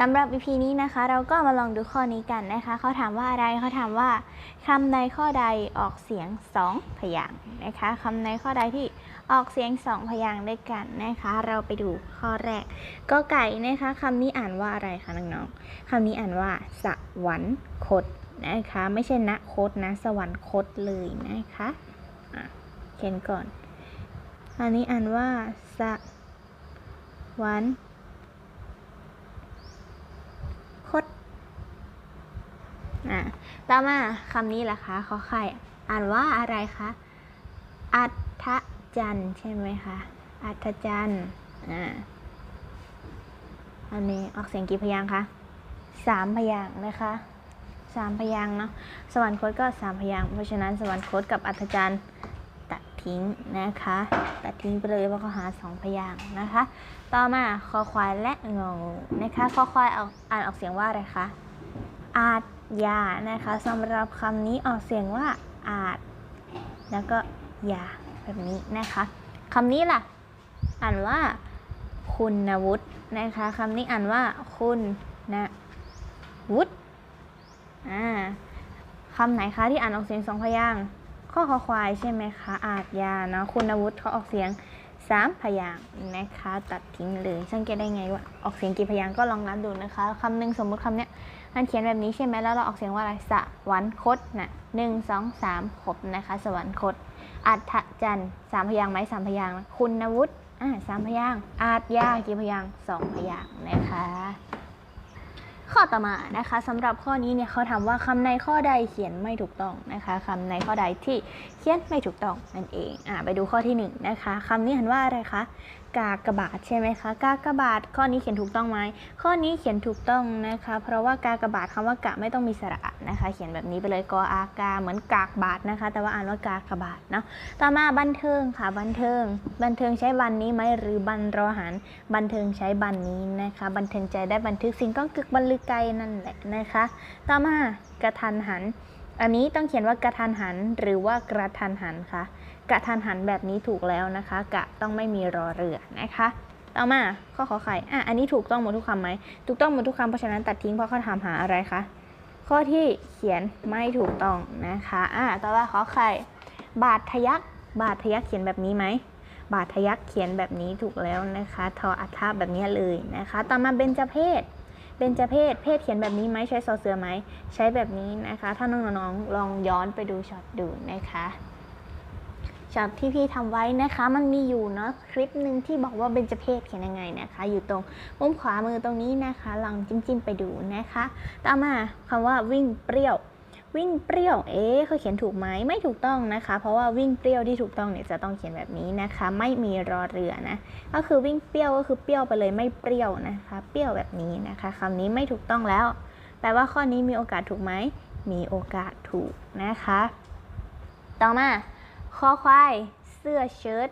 สำหรับ EP นี้นะคะ เราก็มาลองดูข้อนี้กันนะคะ เขาถามว่าอะไรเขาถามว่าคำในข้อใดออกเสียง 2 พยางค์นะคะคำในข้อใดที่ออกเสียง 2 พยางค์ด้วยกันนะคะ เราไปดูข้อแรกก็ไก่นะคะคำนี้อ่านว่าอะไรคะน้องๆคำนี้อ่านว่า สวรรคตนะคะ ไม่ใช่ณคตนะ สวรรคตเลยนะคะะเขียนก่อน อันนี้อ่านว่าสวรรค ตอะต่อมาคำนี้ล่ะคะขอไข่อ่านว่าอะไรคะอัฐจันทร์ใช่ไหมคะอัฐจันทร์อ่าอันนี้ออกเสียงกี่พยางค์คะสามพยางค์นะคะสามพยางค์เนาะสวรรคตก็สามพยางค์เพราะฉะนั้นสวรรคตกับอัฐจันทร์ ทิ้งนะคะ ตัดทิ้งไปเลยเพราะเขาหาสองพยางค์นะคะ ต่อมาคอควายและงองูนะคะคอควายเอาอ่านออกเสียงว่าอะไรคะอาจยานะคะสำหรับคำนี้ออกเสียงว่าอาจ แล้วก็ยาแบบนี้นะคะคำนี้ล่ะ อ่านว่าคุณวุฒินะคะคำนี้อ่านว่าคุณนะวุฒิอ่าคำไหนคะที่อ่านออกเสียงสองพยางค์ ข้อคอควายใช่ไหมคะอาจยาเนาะคุณวุฒิเขาออกเสียงสามพยางนะคะ ตัดทิ้งเลยสังเกตได้ไงว่าออกเสียงกี่พยางก็ลองนับดูนะคะคำหนึ่งสมมุติคำเนี้ยมันเขียนแบบนี้ใช่ไหมแล้วเราออกเสียงว่าอะไรสวรรคตนะหนึ่งสองสามครบนะคะ สวรรคตอัฏฐจันทร์สามพยางไหมสามพยางคุณวุฒิอ่าสามพยางอาจยากี่พยางสองพยางนะคะ ข้อต่อมานะคะสำหรับข้อนี้เนี่ยเขาถามว่าคำในข้อใดเขียนไม่ถูกต้องนะคะคำในข้อใดที่เขียนไม่ถูกต้องนั่นเองอ่าไปดูข้อที่หนึ่งนะคะคำนี้หันว่าอะไรคะกากบาทใช่ไหมคะ กากบาทข้อนี้เขียนถูกต้องไหมข้อนี้เขียนถูกต้องนะคะ เพราะว่ากากบาทคำว่ากะไม่ต้องมีสระนะคะ เขียนแบบนี้ไปเลยกออากาเหมือนกากบาทนะคะ แต่ว่าอ่านว่ากากบาทเนาะต่อมาบันเทิงค่ะบันเทิง บันเทิงใช้บันนี้ไหมหรือบันรอหันบันเทิงใช้บันนี้นะคะ บันเทิงใจได้บันทึกสิ่งก้องกึกบรรลือไกลนั่นแหละนะคะ ต่อมากระทันหัน อันนี้ต้องเขียนว่ากระทันหันหรือว่ากระทันหันค่ะ กระทันหันแบบนี้ถูกแล้วนะคะ กะต้องไม่มีรอเรือนะคะ ต่อมาข้อขอไข่อะอันนี้ถูกต้องหมดทุกคำไหมถูกต้องหมดทุกคำเพราะฉะนั้นตัดทิ้งเพราะเขาถามหาอะไรคะข้อที่เขียนไม่ถูกต้องนะคะอะต่อมาขอไข่บาททะยักบาททะยักเขียนแบบนี้ไหมบาททะยักเขียนแบบนี้ถูกแล้วนะคะทออัฐาแบบนี้เลยนะคะ ต่อมาเบญจเพศเบญจเพศเพศเขียนแบบนี้ไหมใช้ซอเสือไหมใช้แบบนี้นะคะ ถ้าน้องๆลองย้อนไปดูช็อตดูนะคะ ช็อตที่พี่ทำไว้นะคะมันมีอยู่เนาะคลิปหนึ่งที่บอกว่าเบญจเพศเขียนยังไงนะคะ อยู่ตรงมุมขวามือตรงนี้นะคะลองจิ้มๆไปดูนะคะต่อมาคำว่าวิ่งเปรี้ยววิ่งเปรี้ยว เอ๊ะเขาเขียนถูกไหมไม่ถูกต้องนะคะ เพราะว่าวิ่งเปรี้ยวที่ถูกต้องเนี่ยจะต้องเขียนแบบนี้นะคะ ไม่มีรอเรือนะ ก็คือวิ่งเปรี้ยวก็คือเปรี้ยวไปเลยไม่เปรี้ยวนะคะ เปรี้ยวแบบนี้นะคะคำนี้ไม่ถูกต้องแล้ว แปลว่าข้อนี้มีโอกาสถูกไหม มีโอกาสถูกนะคะ ต่อมา คอควายเสื้อเชิ้ต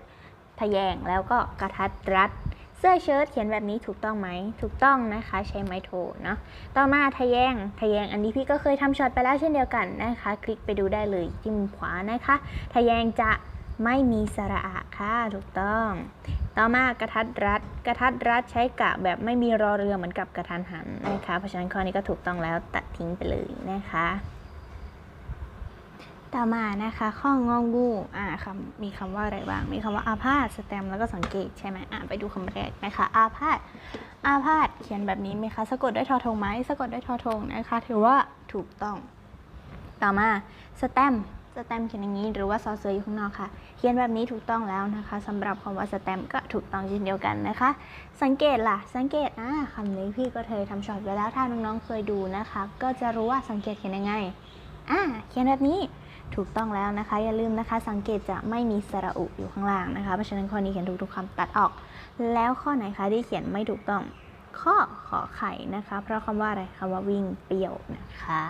ทะแยงแล้วก็กระทัดรัด เสื้อเชิ้ตเขียนแบบนี้ถูกต้องไหม ถูกต้องนะคะ ใช้ไม้โทเนาะต่อมาทะแยงทะแยงอันนี้พี่ก็เคยทำช็อตไปแล้วเช่นเดียวกันนะคะ คลิกไปดูได้เลยจิ้มขวานะคะ ทะแยงจะไม่มีสระอะค่ะถูกต้อง ต่อมากระทัดรัด กระทัดรัดใช้กะแบบไม่มีรอเรือเหมือนกับกระทันหันนะคะ เพราะฉะนั้นข้อนี้ก็ถูกต้องแล้วตัดทิ้งไปเลยนะคะ ต่อมานะคะข้ององูอ่าคำมีคำว่าอะไรบ้าง มีคำว่าอาพาธสแตมแล้วก็สังเกตใช่ไหมอ่าไปดูคำแรกนะคะอาพาธอาพาธเขียนแบบนี้ไหมคะ สะกดด้วยทอทงไหมสะกดด้วยทอทงนะคะ ถือว่าถูกต้อง ต่อมาสแตมสแตมเขียนอย่างนี้หรือว่าซอเสืออยู่ข้างนอกค่ะ เขียนแบบนี้ถูกต้องแล้วนะคะสำหรับคำว่าสแตมก็ถูกต้องเช่นเดียวกันนะคะ สังเกตล่ะ สังเกตอ่าคำนี้พี่ก็เคยทำช็อตไว้แล้วถ้าน้องๆเคยดูนะคะ ก็จะรู้ว่าสังเกตเขียนยังไงอ่าเขียนแบบนี้ ถูกต้องแล้วนะคะ อย่าลืมนะคะ สังเกตจะไม่มีสระอุอยู่ข้างล่างนะคะ เพราะฉะนั้นข้อนี้เขียนถูกทุกคำตัดออก แล้วข้อไหนคะที่เขียนไม่ถูกต้อง ข้อขอไข่นะคะ เพราะคำว่าอะไรคำว่าวิ่งเปรี้ยวนะคะ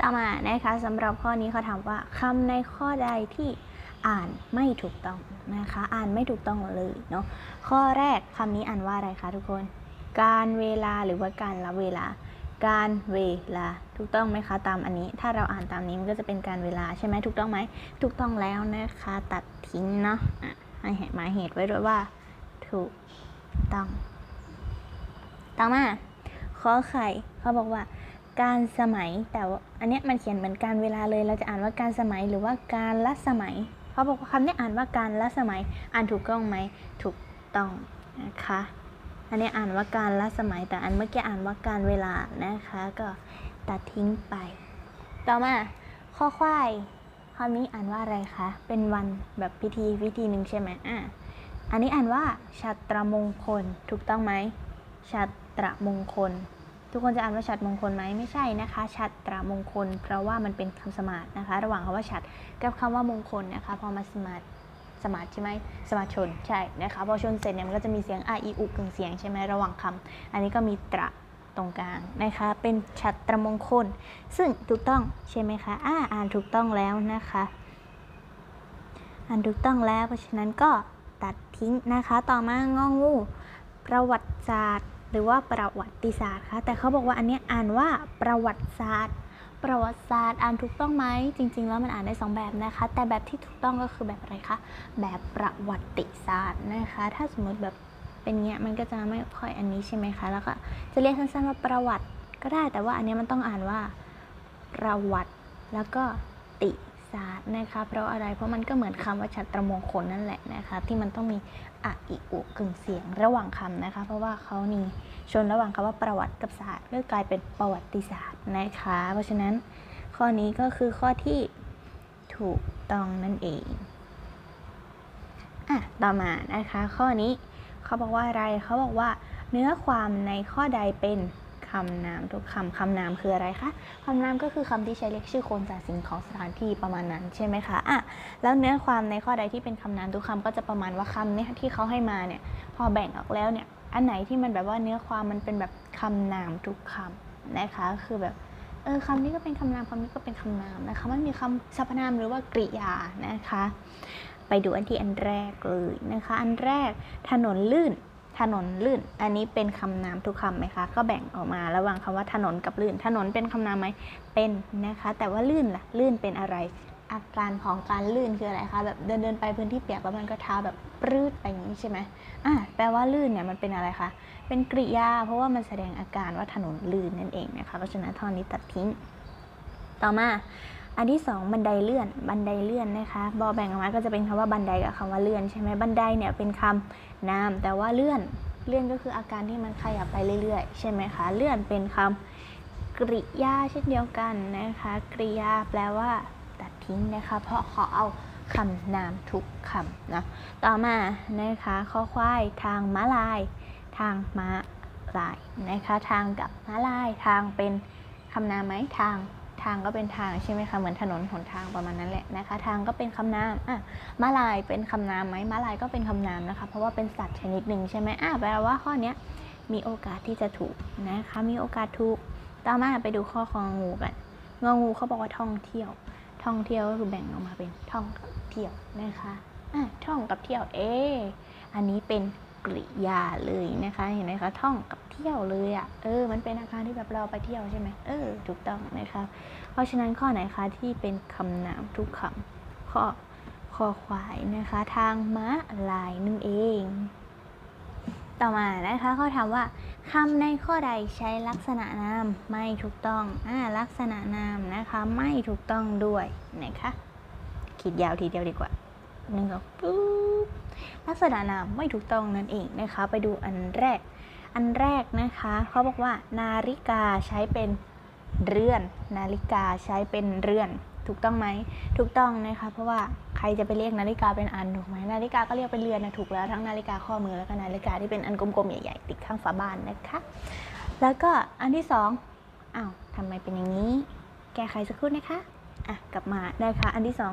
ต่อมานะคะสำหรับข้อนี้เขาถามว่าคำในข้อใดที่อ่านไม่ถูกต้องนะคะ อ่านไม่ถูกต้องเลยเนาะข้อแรกคำนี้อ่านว่าอะไรคะทุกคน การเวลาหรือว่าการละเวลา การเวลา ถูกต้องไหมคะ ตามอันนี้ ถ้าเราอ่านตามนี้มันก็จะเป็นการเวลาใช่ไหมถูกต้องไหมถูกต้องแล้วนะคะ ตัดทิ้งเนาะะให้หมายเหตุไว้ด้วยว่า ถูกต้อง ต่อมาขอไข่เขาบอกว่า การสมัยแต่ว่าอันเนี้ยมันเขียนเหมือนการเวลาเลย เราจะอ่านว่าการสมัยหรือว่าการละสมัยเขาบอกว่าคำนี้อ่านว่าการละสมัย อ่านถูกต้องไหมถูกต้องนะคะ อันนี้อ่านว่าการละสมัยแต่อันเมื่อกี้อ่านว่าการเวลานะคะ ก็ตัดทิ้งไป ต่อมาข้อควายคำนี้อ่านว่าอะไรคะ เป็นวันแบบพิธีพิธีหนึ่งใช่ไหมอะอันนี้อ่านว่าชัตรมงคล ถูกต้องไหมชัตรมงคล ทุกคนจะอ่านว่าฉัตรมงคลไหมไม่ใช่นะคะฉัตรมงคล เพราะว่ามันเป็นคำสมาร์ทนะคะ ระหว่างคำว่าฉัตรกับคำว่ามงคลนะคะ พอมาสมาร์ท สมาร์ทใช่ไหมสมาร์ทชนใช่นะคะพอชนเสร็จเนี่ยมันก็จะมีเสียงอาอีอุกึ่งเสียงใช่ไหมระหว่างคำอันนี้ก็มีตระตรงกลางนะคะเป็นฉัตรมงคล ซึ่งถูกต้องใช่ไหมคะอ่าอ่านถูกต้องแล้วนะคะอ่านถูกต้องแล้วเพราะฉะนั้นก็ตัดทิ้งนะคะ ต่อมางองู ประวัติศาสตร์ หรือว่าประวัติศาสตร์คะแต่เขาบอกว่าอันเนี้ยอ่านว่าประวัติศาสตร์ ประวัติศาสตร์อ่านถูกต้องไหมจริง ๆ แล้วมันอ่านได้สองแบบนะคะ แต่แบบที่ถูกต้องก็คือแบบอะไรคะแบบประวัติศาสตร์นะคะ ถ้าสมมติแบบเป็นเงี้ยมันก็จะไม่ค่อยอันนี้ใช่ไหมคะแล้วก็จะเรียกสั้นๆว่าประวัติก็ได้ แต่ว่าอันเนี้ยมันต้องอ่านว่าประวัติแล้วก็ติารนะคะเพราะอะไรเพราะมันก็เหมือนคำว่าชัตรมงคลนั่นแหละนะคะที่มันต้องมีอะอิอุกึ่งเสียงระหว่างคำนะคะเพราะว่าเขานี่ชนระหว่างคำว่าประวัติกับศาสตร์ก็กลายเป็นประวัติศาสตร์นะคะ เพราะฉะนั้นข้อนี้ก็คือข้อที่ถูกต้องนั่นเองอะต่อมานะคะข้อนี้เขาบอกว่าอะไรเขาบอกว่าเนื้อความในข้อใดเป็น คำนามทุกคำคำนามคืออะไรคะคำนามก็คือคำที่ใช้เรียกชื่อคนสัตว์สิ่งของสถานที่ประมาณนั้นใช่ไหมคะอะแล้วเนื้อความในข้อใดที่เป็นคำนามทุกคำก็จะประมาณว่าคำเนี่ยที่เขาให้มาเนี่ยพอแบ่งออกแล้วเนี่ยอันไหนที่มันแบบว่าเนื้อความมันเป็นแบบคำนามทุกคำนะคะคือแบบเออคำนี้ก็เป็นคำนามคำนี้ก็เป็นคำนามนะคะไม่มีคำสรรพนามหรือว่ากริยานะคะ ไปดูอันที่อันแรกเลยนะคะ อันแรกถนนลื่น ถนนลื่น อันนี้เป็นคำนามทุกคำไหมคะ ก็แบ่งออกมาระหว่างคำว่าถนนกับลื่น ถนนเป็นคำนามไหมเป็นนะคะ แต่ว่าลื่นล่ะ ลื่นเป็นอะไร อาการของการลื่นคืออะไรคะ แบบเดินเดินไปพื้นที่เปียกแล้วมันก็เท้าแบบปรืดไปอย่างนี้ใช่ไหมอะแปลว่าลื่นเนี่ยมันเป็นอะไรคะ เป็นกริยา เพราะว่ามันแสดงอาการว่าถนนลื่นนั่นเองนะคะ เพราะฉะนั้นท่อนนี้ตัดทิ้ง ต่อมา อันที่สองบันไดเลื่อน บันไดเลื่อนนะคะบอแบ่งออกมาก็จะเป็นคำว่าบันไดกับคำว่าเลื่อนใช่ไหมบันไดเนี่ยเป็นคำนาม แต่ว่าเลื่อนเลื่อนก็คืออาการที่มันขยับไปเรื่อยๆ ใช่ไหมคะ เลื่อนเป็นคำกริยาเช่นเดียวกันนะคะ กริยาแปลว่าตัดทิ้งนะคะ เพราะขอเอาคำนามทุกคำนะต่อมานะคะข้อควายทางม้าลาย ทางม้าลายนะคะ ทางกับม้าลายทางเป็นคำนามไหมทาง ทางก็เป็นทางใช่ไหมคะ เหมือนถนนหนทางประมาณนั้นแหละนะคะ ทางก็เป็นคำนามอะมาลายเป็นคำนามไหมมาลายก็เป็นคำนามนะคะ เพราะว่าเป็นสัตว์ชนิดหนึ่งใช่ไหมอะแปลว่าข้อเนี้ยมีโอกาสที่จะถูกนะคะ มีโอกาสถูก ต่อมาไปดูข้อของงูกัน งองูเขาบอกว่าท่องเที่ยว ท่องเที่ยวก็คือแบ่งออกมาเป็นท่องกับเที่ยวนะคะอะท่องกับเที่ยว เอออันนี้เป็น กริยาเลยนะคะ เห็นไหมคะท่องกับเที่ยวเลยอะ่ะเออ มันเป็นอาการที่แบบเราไปเที่ยวใช่ไหมเออถูกต้องนะคะเพราะฉะนั้นข้อไหนคะที่เป็นคำนามทุกคำข้อคอควายนะคะ ทางม้าลายนั่นเอง ต่อมานะคะเขาถามว่าคำในข้อใดใช้ลักษณะนามไม่ถูกต้องอ่าลักษณะนามนะคะไม่ถูกต้องด้วยนะคะคิดยาวทีเดียวดีกว่าหนึ่งสองปุ๊บ ลักษณะนามไม่ถูกต้องนั่นเองนะคะ ไปดูอันแรก อันแรกนะคะเขาบอกว่า นาฬิกาใช้เป็นเรือน นาฬิกาใช้เป็นเรือน ถูกต้องไหมถูกต้องนะคะ เพราะว่าใครจะไปเรียกนาฬิกาเป็นอันถูกไหมนาฬิกาก็เรียกเป็นเรือนนะถูกแล้วทั้งนาฬิกาข้อมือแล้วก็นาฬิกาที่เป็นอันกลมๆใหญ่ๆติดข้างฝาบ้านนะคะ แล้วก็อันที่สองอ้าวทำไมเป็นอย่างนี้ แก้ไขสักครู่นะคะอะกลับมานะคะอันที่สอง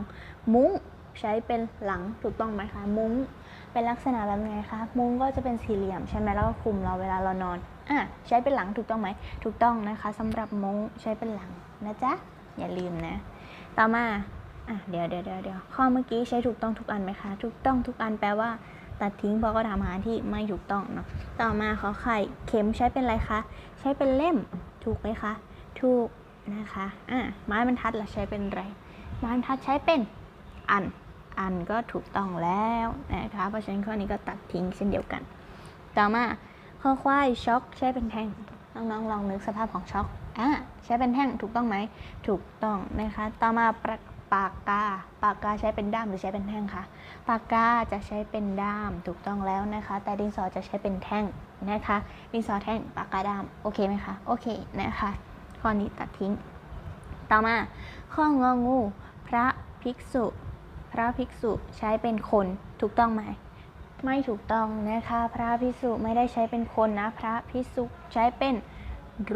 มุ้ง ใช้เป็นหลังถูกต้องไหมคะ มุ้งเป็นลักษณะแบบไงคะ มุ้งก็จะเป็นสี่เหลี่ยมใช่ไหมแล้วก็คลุมเราเวลาเรานอนอะใช้เป็นหลังถูกต้องไหม ถูกต้องนะคะสำหรับมุ้งใช้เป็นหลังนะจ๊ะอย่าลืมนะ ต่อมาอะเดี๋ยวเดี๋ยวเดี๋ยวข้อเมื่อกี้ใช้ถูกต้องทุกอันไหมคะ ถูกต้องทุกอันแปลว่าตัดทิ้งเพราะก็ทำอาหารที่ไม่ถูกต้องเนาะ ต่อมาขอไข่เข็มใช้เป็นอะไรคะ ใช้เป็นเล่มถูกไหมคะ ถูกนะคะ อะไม้บรรทัดล่ะใช้เป็นอะไร ไม้บรรทัดใช้เป็นอัน อันก็ถูกต้องแล้วนะคะ เพราะฉะนั้นข้อนี้ก็ตัดทิ้งเช่นเดียวกัน ต่อมาข้อควายช็อกใช้เป็นแท่ง น้องๆลองนึกสภาพของช็อกอะใช้เป็นแท่งถูกต้องไหม ถูกต้องนะคะ ต่อมาปากปากกา ปากกาใช้เป็นด้ามหรือใช้เป็นแท่งคะ ปากกาจะใช้เป็นด้ามถูกต้องแล้วนะคะ แต่ดินสอจะใช้เป็นแท่งนะคะ ดินสอแท่งปากกาด้ามโอเคไหมคะ โอเคนะคะ ข้อนี้ตัดทิ้ง ต่อมาข้ององู พระภิกษุ ระภิกษุใช้เป็นคนถูกต้องไหม ไม่ถูกต้องนะคะ พระภิกษุไม่ได้ใช้เป็นคนนะ พระภิกษุใช้เป็น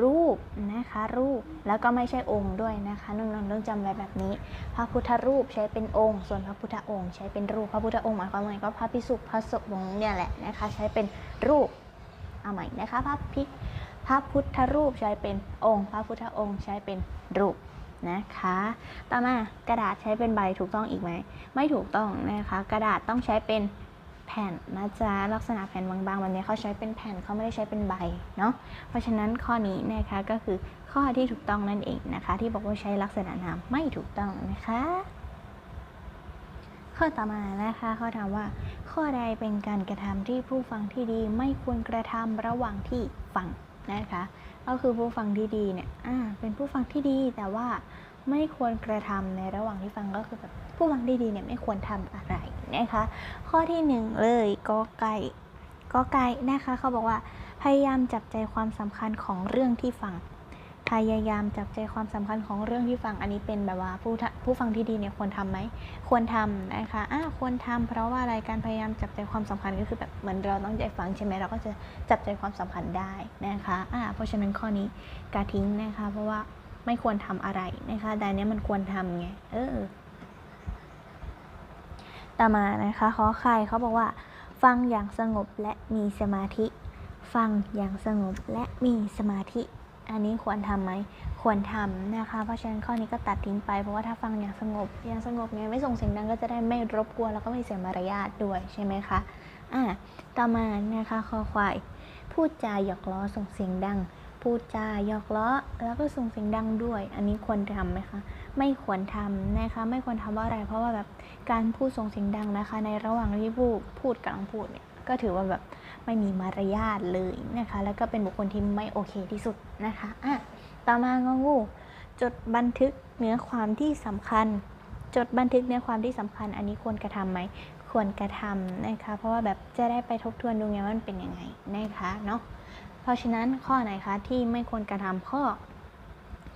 รูปนะคะรูปแล้วก็ไม่ใช่องค์ด้วยนะคะน้องๆต้องจำไว้แบบนี้ พระพุทธรูปใช้เป็นองค์ ส่วนพระพุทธองค์ใช้เป็นรูปพระพุทธองค์หมายความว่าไงก็พระภิกษุพระสงฆ์เนี่ยแหละนะคะ ใช้เป็นรูปเอาใหม่นะคะ พระภิกพระพุทธรูปใช้เป็นองค์ พระพุทธองค์ใช้เป็นรูป นะคะ ต่อมากระดาษใช้เป็นใบถูกต้องอีกไหม ไม่ถูกต้องนะคะ กระดาษต้องใช้เป็นแผ่นนะจ๊ะลักษณะแผ่นบางๆแบบนี้เขาใช้เป็นแผ่นเขาไม่ได้ใช้เป็นใบเนาะเพราะฉะนั้นข้อนี้นะคะก็คือข้อที่ถูกต้องนั่นเองนะคะ ที่บอกว่าใช้ลักษณะนามไม่ถูกต้องนะคะ ข้อต่อมานะคะเขาถามว่า ข้อใดเป็นการกระทำที่ผู้ฟังที่ดีไม่ควรกระทำระหว่างที่ฟังนะคะ ก็คือผู้ฟังที่ดีเนี่ยอ่าเป็นผู้ฟังที่ดีแต่ว่าไม่ควรกระทำในระหว่างที่ฟังก็คือแบบผู้ฟังที่ดีเนี่ยไม่ควรทำอะไรนะคะ ข้อที่หนึ่งเลยกอไก่กอไก่นะคะเขาบอกว่าพยายามจับใจความสำคัญของเรื่องที่ฟัง พยายามจับใจความสำคัญของเรื่องที่ฟังอันนี้เป็นแบบว่าผู้ผู้ฟังที่ดีเนี่ยควรทำไหมควรทำนะคะอ่าควรทำเพราะว่าอะไรการพยายามจับใจความสำคัญก็คือแบบเหมือนเราต้องใจฟังใช่ไหมเราก็จะจับใจความสำคัญได้นะคะอ่าเพราะฉะนั้นข้อนี้กาทิ้งนะคะ เพราะว่าไม่ควรทำอะไรนะคะแต่อันเนี้ยมันควรทำไงเออต่อมานะคะขอไข่เขาบอกว่า ฟังอย่างสงบและมีสมาธิ ฟังอย่างสงบและมีสมาธิ อันนี้ควรทำไหมควรทำนะคะ เพราะฉะนั้นข้อนี้ก็ตัดทิ้งไป เพราะว่าถ้าฟังอย่างสงบอย่างสงบไงไม่ส่งเสียงดังก็จะได้ไม่รบกวนแล้วก็ไม่เสียมารยาทด้วยใช่ไหมคะอ่าต่อมานะคะคอควายพูดจาหยอกล้อส่งเสียงดัง พูดจาหยอกล้อแล้วก็ส่งเสียงดังด้วย อันนี้ควรทำไหมคะไม่ควรทำนะคะไม่ควรทำว่าอะไร เพราะว่าแบบการพูดส่งเสียงดังนะคะ ในระหว่างที่พูดพูดกำลังพูดเนี่ยก็ถือว่าแบบไม่มีมารยาทเลยนะคะ แล้วก็เป็นบุคคลที่ไม่โอเคที่สุด นะคะอะต่อมางองู จดบันทึกเนื้อความที่สำคัญ จดบันทึกเนื้อความที่สำคัญ อันนี้ควรกระทำไหมควรกระทำนะคะ เพราะว่าแบบจะได้ไปทบทวนดูไงว่ามันเป็นยังไงนะคะเนาะเพราะฉะนั้นข้อไหนคะที่ไม่ควรกระทำข้อ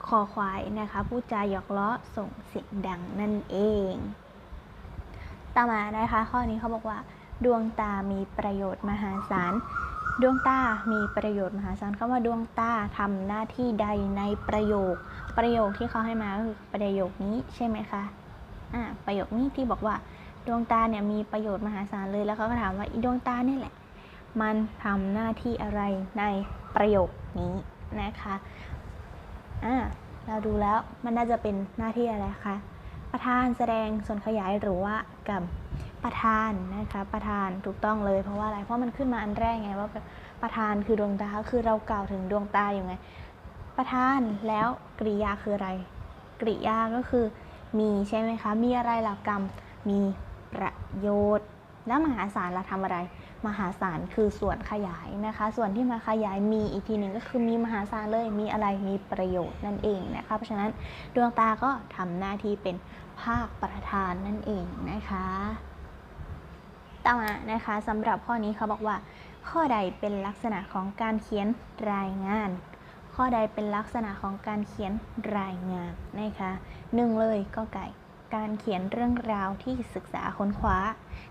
คอควายนะคะพูดจาหยอกล้อส่งเสียงดังนั่นเอง ต่อมานะคะ ข้อนี้เขาบอกว่า ดวงตามีประโยชน์มหาศาล ดวงตา มีประโยชน์มหาศาลคำว่าดวงตาทำหน้าที่ใดในประโยค ประโยคที่เขาให้มาก็คือประโยคนี้ใช่ไหมคะอ่าประโยคนี้ที่บอกว่า ดวงตาเนี่ยมีประโยชน์มหาศาลเลยแล้วเขาก็ถามว่าดวงตาเนี่ยแหละ มันทำหน้าที่อะไรในประโยคนี้นะคะอ่าเราดูแล้วมันน่าจะเป็นหน้าที่อะไรคะประธานแสดงส่วนขยายหรือว่ากับ ประธานนะคะประธานถูกต้องเลยเพราะว่าอะไรเพราะมันขึ้นมาอันแรกไงว่าประธานคือดวงตาคือเรากล่าวถึงดวงตาอยู่ไงประธานแล้วกริยาคืออะไร กริยาก็คือมีใช่ไหมคะ มีอะไรหลักกรรม มีประโยชน์ แล้วมหาศาลเราทำอะไร มหาศาลคือส่วนขยายนะคะ ส่วนที่มาขยายมีอีกทีหนึ่งก็คือมีมหาศาลเลย มีอะไร มีประโยชน์นั่นเองนะคะ เพราะฉะนั้นดวงตาก็ทำหน้าที่เป็นภาคประธานนั่นเองนะคะ ต่อมานะคะสำหรับข้อนี้เขาบอกว่า ข้อใดเป็นลักษณะของการเขียนรายงาน ข้อใดเป็นลักษณะของการเขียนรายงานนะคะหนึ่งเลยก็ไก่การเขียนเรื่องราวที่ศึกษาค้นคว้า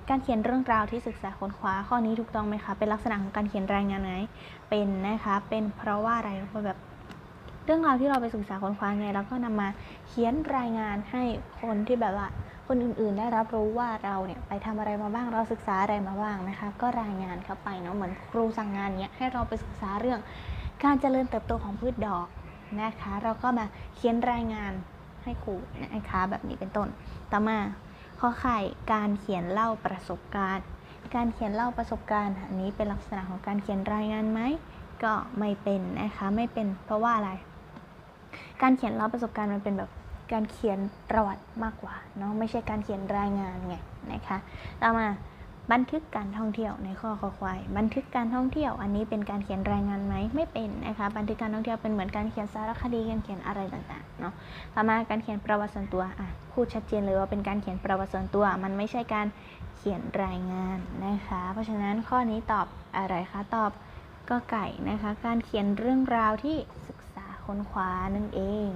การเขียนเรื่องราวที่ศึกษาค้นคว้า ข้อนี้ถูกต้องไหมคะ เป็นลักษณะของการเขียนรายงานไหมเป็นนะคะ เป็นเพราะว่าอะไรเพราะแบบ เรื่องราวที่เราไปศึกษาค้นคว้าไงแล้วก็นำมาเขียนรายงานให้คนที่แบบว่าคนอื่นๆ ได้รับรู้ว่าเราเนี่ยไปทำอะไรมาบ้างเราศึกษาอะไรมาบ้างนะคะก็รายงานเข้าไปเนาะเหมือนครูสั่งงานเนี้ยให้เราไปศึกษาเรื่อง การเจริญเติบโตของพืชดอกนะคะ เราก็มาเขียนรายงานให้ครูนะคะแบบนี้เป็นต้น ต่อมาข้อไข่การเขียนเล่าประสบการณ์ การเขียนเล่าประสบการณ์อันนี้เป็นลักษณะของการเขียนรายงานไหมก็ไม่เป็นนะคะไม่เป็นเพราะว่าอะไร การเขียนเล่าประสบการณ์มันเป็นแบบการเขียนประวัติมากกว่าเนาะไม่ใช่การเขียนรายงานไงนะคะต่อมาบันทึกการท่องเที่ยวในข้อคอควาย บันทึกการท่องเที่ยว อันนี้เป็นการเขียนรายงานไหมไม่เป็นนะคะบันทึกการท่องเที่ยวเป็นเหมือนการเขียนสารคดีการเขียนอะไรต่างๆเนาะต่อมาการเขียนประวัติส่วนตัวอะพูดชัดเจนเลยว่าเป็นการเขียนประวัติส่วนตัว มันไม่ใช่การเขียนรายงานนะคะ เพราะฉะนั้นข้อนี้ตอบอะไรคะตอบก็ไก่นะคะ การเขียนเรื่องราวที่ศึก ค้นคว้านั่นเอง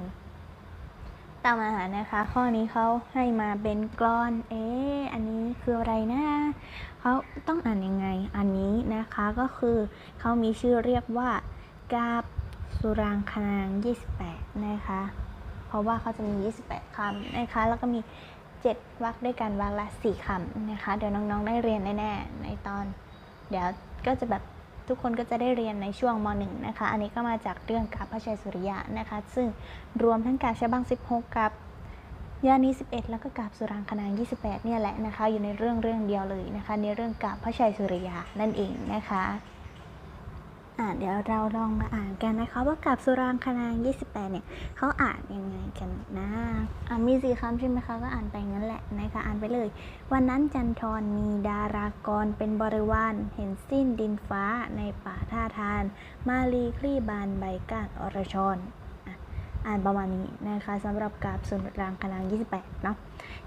ต่อมานะคะ ข้อนี้เขาให้มาเป็นกลอน เอ๊อันนี้คืออะไรนะเขาต้องอ่านยังไง อันนี้นะคะก็คือเขามีชื่อเรียกว่ากาบสุรางคนาง 28 นะคะ เพราะว่าเขาจะมี 28คำนะคะ แล้วก็มี 7วรรคด้วยกันวรรคละ 4คำนะคะ เดี๋ยวน้องๆได้เรียนแน่ๆในตอน เดี๋ยวก็จะแบบ ทุกคนก็จะได้เรียนในช่วงม .1 นะคะ อันนี้ก็มาจากเรื่องกาพระชัยสุริยะนะคะ ซึ่งรวมทั้งกาชบัง 16 กับยานี11 แล้วก็กาบสุรางคนาง 28 เนี่ยแหละนะคะ อยู่ในเรื่องเรื่องเดียวเลยนะคะ ในเรื่องกาพระชัยสุริยะนั่นเองนะคะ อ่าเดี๋ยวเราลองมาอ่านกันนะคะว่ากาบสุรางคนาง28 เนี่ยเขาอ่านยังไงกันนะอ่ามีสี่คำใช่ไหมคะก็อ่านไปงั้นแหละนะคะอ่านไปเลย วันนั้นจันทรมีดารากรเป็นบริวารเห็นสิ้นดินฟ้าในป่าท่าทาน มาลีคลี่บานใบก้านอรชรอ่านประมาณนี้นะคะสำหรับกาบสุรางคนาง28 เนาะ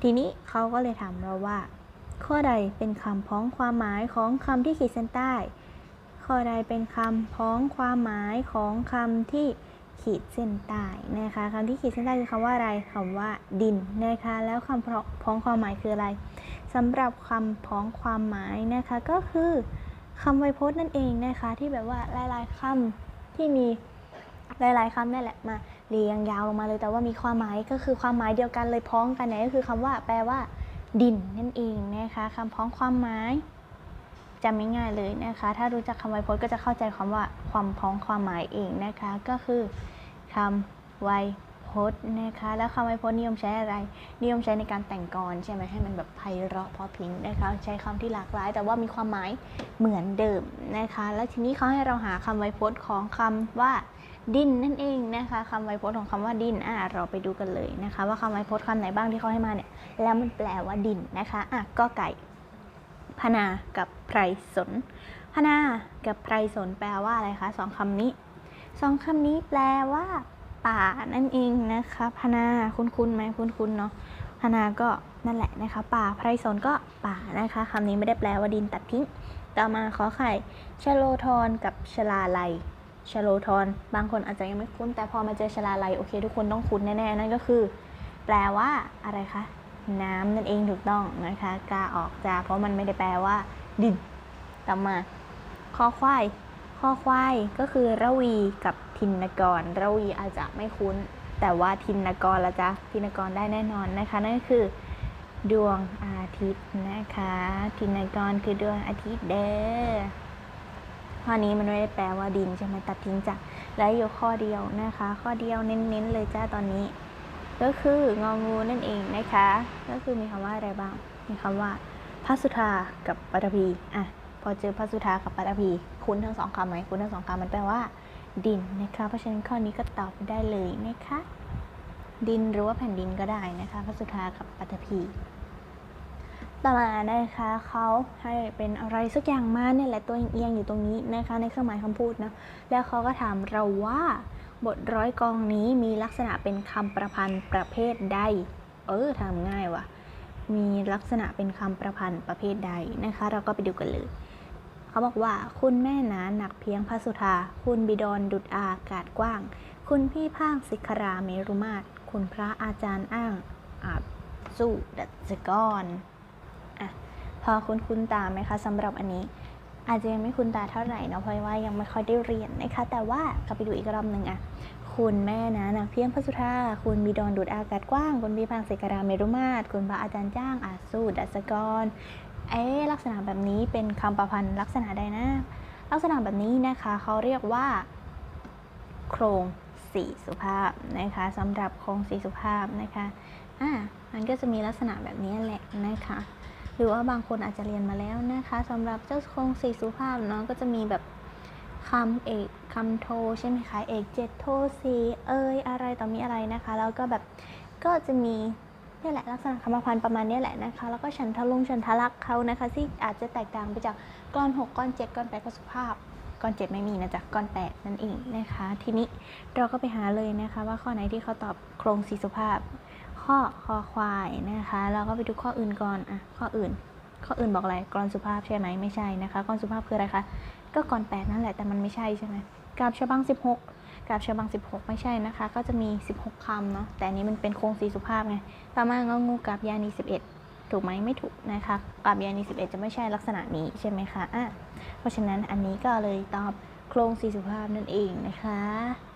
ทีนี้เขาก็เลยถามเราว่า ข้อใดเป็นคำพ้องความหมายของคำที่ขีดเส้นใต้ ข้อใดเป็นคำพ้องความหมายของคำที่ขีดเส้นใต้นะคะคำที่ขีดเส้นใต้คือคำว่าอะไรคำว่าดินนะคะแล้วคำพ้องความหมายคืออะไรสำหรับคำพ้องความหมายนะคะก็คือคำไวยพจน์นั่นเองนะคะที่แบบว่าหลาย ๆคำที่มีหลายๆคำนั่นแหละมาเรียงยาวลงมาเลยแต่ว่ามีความหมายก็คือความหมายเดียวกันเลยพ้องกันเนี่ยก็คือคำว่าแปลว่าดินนั่นเองนะคะคำพ้องความหมาย จำง่ายๆเลยนะคะ ถ้ารู้จักคำไวยพจน์ก็จะเข้าใจคำว่าความพ้องความหมายเองนะคะ ก็คือคำไวยพจน์นะคะ แล้วคำไวยพจน์นิยมใช้อะไร นิยมใช้ในการแต่งกรใช่ไหมให้มันแบบไพเราะเพราะพริ้งนะคะ ใช้คำที่หลากหลาย แต่ว่ามีความหมายเหมือนเดิมนะคะ แล้วทีนี้เขาให้เราหาคำไวยพจน์ของคำว่าดินนั่นเองนะคะคำไวยพจน์ของคำว่าดินอะเราไปดูกันเลยนะคะ ว่าคำไวยพจน์คำไหนบ้างที่เขาให้มาเนี่ยแล้วมันแปลว่าดินนะคะอะก็ไก่ พนากับไพรสน พนากับไพรสนแปลว่าอะไรคะสองคำนี้สองคำนี้แปลว่า ป่านั่นเองนะคะพนาคุ้นๆไหมคุ้นๆเนาะพนาก็นั่นแหละนะคะ ป่าไพรสนก็ป่านะคะคำนี้ไม่ได้แปลว่าดินตัดทิ้ง ต่อมาขอไข่ชโลทรกับชลาลัยชโลทรบางคนอาจจะยังไม่คุ้น แต่พอมาเจอชลาลัยโอเค ทุกคนต้องคุ้นแน่ๆนั่นก็คือ แปลว่าอะไรคะ น้ำนั่นเองถูกต้องนะคะกาออกจาเพราะมันไม่ได้แปลว่า ดินต่อมาข้อควายข้อควายก็คือระวีกับทินกรระวีอาจจะไม่คุ้น แต่ว่าทินกรละจ๊ะทินกรได้แน่นอนนะคะ นั่นก็คือ ดวงอาทิตย์นะคะ ทินกรคือดวงอาทิตย์เด้อข้อนี้มันไม่ได้แปลว่าดินใช่ไหมตัดทิ้งจ้ะแล้วอยู่ข้อเดียวนะคะ ข้อเดียวเน้นๆเลยจ้าตอนนี้ ก็คืององูนั่นเองนะคะ ก็คือมีคำว่าอะไรบ้าง มีคำว่าพระสุธากับปัตภีอะพอเจอพระสุธากับปัตภีคุ้นทั้งสองคำไหมคุ้นทั้งสองคำมันแปลว่าดินนะคะเพราะฉะนั้นข้อนี้ก็ตอบได้เลยนะคะ ดินหรือว่าแผ่นดินก็ได้นะคะพระสุธากับปัตภีต่อมานะคะเขาให้เป็นอะไรสักอย่างมาเนี่ยแหละตัวเอียงอยู่ตรงนี้นะคะ ในเครื่องหมายคำพูดนะแล้วเขาก็ถามเราว่า บทร้อยกองนี้มีลักษณะเป็นคำประพันธ์ประเภทใด เออทำง่ายว่ะ มีลักษณะเป็นคำประพันธ์ประเภทใดนะคะ เราก็ไปดูกันเลย เขาบอกว่า คุณแม่หนาหนักเพียงพระสุธา คุณบิดรดุดอากาศกว้าง คุณพี่พางศิคราเมรุมาตร คุณพระอาจารย์อ้างอาบสู้ดัชกรอะพอคุณคุณตามไหมคะสำหรับอันนี้ อาจจะยังไม่คุ้นตาเท่าไหร่เนาะเพราะว่ายังไม่ค่อยได้เรียนนะคะ แต่ว่ากลับไปดูอีกรอบหนึ่งอะคุณแม่นะนางเพียงพระสุธาคุณบีดอนดูดอากาศกว้าง คุณบีพังเสกราเมรุมาตรคุณพระอาจารย์จ้างอาสูดัสกรเอ๊ลักษณะแบบนี้เป็นคำประพันธ์ลักษณะใดนะ ลักษณะแบบนี้นะคะเขาเรียกว่า โครงสี่สุภาพนะคะสำหรับโครงสี่สุภาพนะคะอ่ามันก็จะมีลักษณะแบบนี้แหละนะคะ หรือว่าบางคนอาจจะเรียนมาแล้วนะคะสำหรับเจ้าโครงสี่สุภาพเนาะก็จะมีแบบคำเอกคำโทใช่ไหมคะเอกเจ็ดโทสีเอยอะไรต่อมีอะไรนะคะ แล้วก็แบบก็จะมีนี่แหละลักษณะคำพันธ์ประมาณนี้แหละนะคะ แล้วก็ฉันทะลุงฉันทะลักเขานะคะที่อาจจะแตกต่างไปจากก้อนหกก้อนเจ็ดก้อนแปดก้อนสุภาพก้อนเจ็ดไม่มีนะจ๊ะก้อนแปดนั่นเองนะคะ ทีนี้เราก็ไปหาเลยนะคะ ว่าข้อไหนที่เขาตอบโครงสีสุภาพ ข้อคอควายนะคะ เราก็ไปดูข้ออื่นก่อนอะข้ออื่น ข้ออื่นบอกอะไรกรอนสุภาพใช่ไหมไม่ใช่นะคะกรอนสุภาพคืออะไรคะก็กรอนแปดนั่นแหละแต่มันไม่ใช่ใช่ไหมกราบฉบังสิบหกกราบฉบังสิบหกไม่ใช่นะคะ ก็จะมี 16คำเนาะแต่นี้มันเป็นโครงสีสุภาพไงต่อมางองูกราบยานี11 ถูกไหมไม่ถูกนะคะกราบยานี11 จะไม่ใช่ลักษณะนี้ใช่ไหมคะอะเพราะฉะนั้นอันนี้ก็เลยตอบโครงสีสุภาพนั่นเองนะคะ